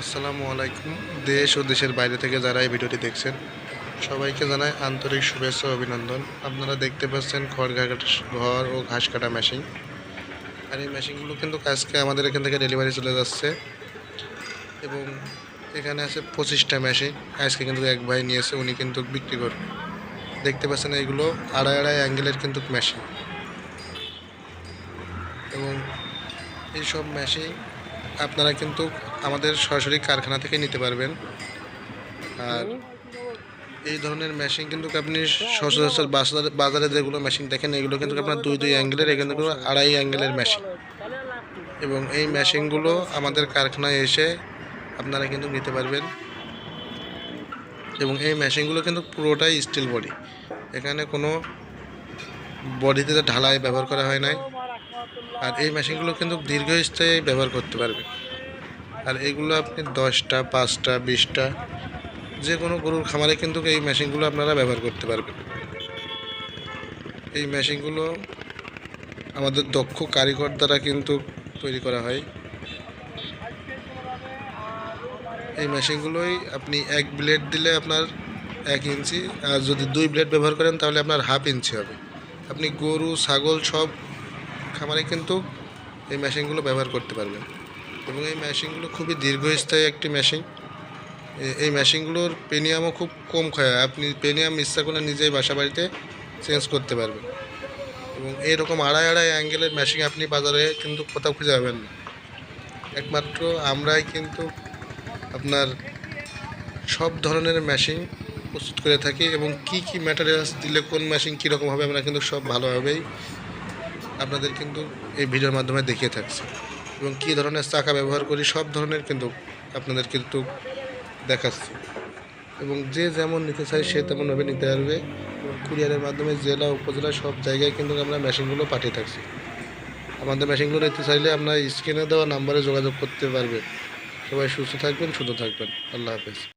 আসসালামু আলাইকুম। দেশ ও দেশের বাইরে থেকে যারা এই ভিডিওটি দেখছেন, সবাইকে জানাই আন্তরিক শুভেচ্ছা অভিনন্দন। আপনারা দেখতে পাচ্ছেন খড় ঘর ও ঘাস কাটা মেশিন আর এই মেশিনগুলো কিন্তু আজকে আমাদের এখান থেকে ডেলিভারি চলে যাচ্ছে। এবং এখানে আছে পঁচিশটা মেশিন আজকে কিন্তু এক ভাই নিয়েছে, উনি কিন্তু বিক্রি করবে দেখতে পাচ্ছেন এইগুলো আড়াই আড়াই অ্যাঙ্গেলের কিন্তু মেশিন এবং এইসব মেশিন আপনারা কিন্তু আমাদের সরাসরি কারখানা থেকে নিতে পারবেন। আর এই ধরনের মেশিন কিন্তু আপনি সচরাচর বাজারে বাজারে যেগুলো মেশিন দেখেন এগুলো কিন্তু আপনার দুই দুই অ্যাঙ্গেলের এখানে কিন্তু আড়াই অ্যাঙ্গেলের মেশিন এবং এই মেশিনগুলো আমাদের কারখানায় এসে আপনারা কিন্তু নিতে পারবেন। এবং এই মেশিনগুলো কিন্তু পুরোটাই স্টিল বডি এখানে কোনো বডিতে ঢালাই ব্যবহার করা হয় নাই। আর এই মেশিনগুলো কিন্তু দীর্ঘস্থায়ী ব্যবহার করতে পারবে। আর এগুলো আপনি দশটা, পাঁচটা, বিশটা যে কোনো গরুর খামারে কিন্তু এই মেশিনগুলো আপনারা ব্যবহার করতে পারবেন। এই মেশিনগুলো আমাদের দক্ষ কারিগর দ্বারা কিন্তু তৈরি করা হয়। এই মেশিনগুলোই আপনি এক ব্লেড দিলে আপনার এক ইঞ্চি, আর যদি দুই ব্লেড ব্যবহার করেন তাহলে আপনার হাফ ইঞ্চি হবে। আপনি গরু, ছাগল সব খামারে কিন্তু এই মেশিনগুলো ব্যবহার করতে পারবেন। এবং এই মেশিনগুলো খুবই দীর্ঘস্থায়ী একটি মেশিন। এই মেশিনগুলোর পেনিয়ামও খুব কম হয় আপনি পেনিয়াম ইচ্ছা করলে নিজেই বাসা বাড়িতে চেঞ্জ করতে পারবেন। এবং এরকম আড়াই আড়াই অ্যাঙ্গেলের মেশিন আপনি বাজারে কিন্তু কোথাও খুঁজে পাবেন না। একমাত্র আমরাই কিন্তু আপনার সব ধরনের মেশিন প্রস্তুত করে থাকি এবং কি কি ম্যাটেরিয়ালস দিলে কোন মেশিন কীরকম হবে, আমরা কিন্তু সব ভালোভাবেই আপনাদের কিন্তু এই ভিডিওর মাধ্যমে দেখিয়ে থাকছি। এবং কী ধরনের চাকা ব্যবহার করি, সব ধরনের কিন্তু আপনাদের কিন্তু দেখাচ্ছি। এবং যে যেমন নিতে চাই সে তেমনভাবে নিতে পারবে। এবং কুরিয়ারের মাধ্যমে জেলা, উপজেলা সব জায়গায় কিন্তু আমরা মেশিনগুলো পাঠিয়ে থাকছি। আমাদের মেশিনগুলো নিতে চাইলে আপনার স্ক্রিনে দেওয়া নাম্বারে যোগাযোগ করতে পারবেন। সবাই সুস্থ থাকবেন সুস্থ থাকবেন। আল্লাহ হাফেজ।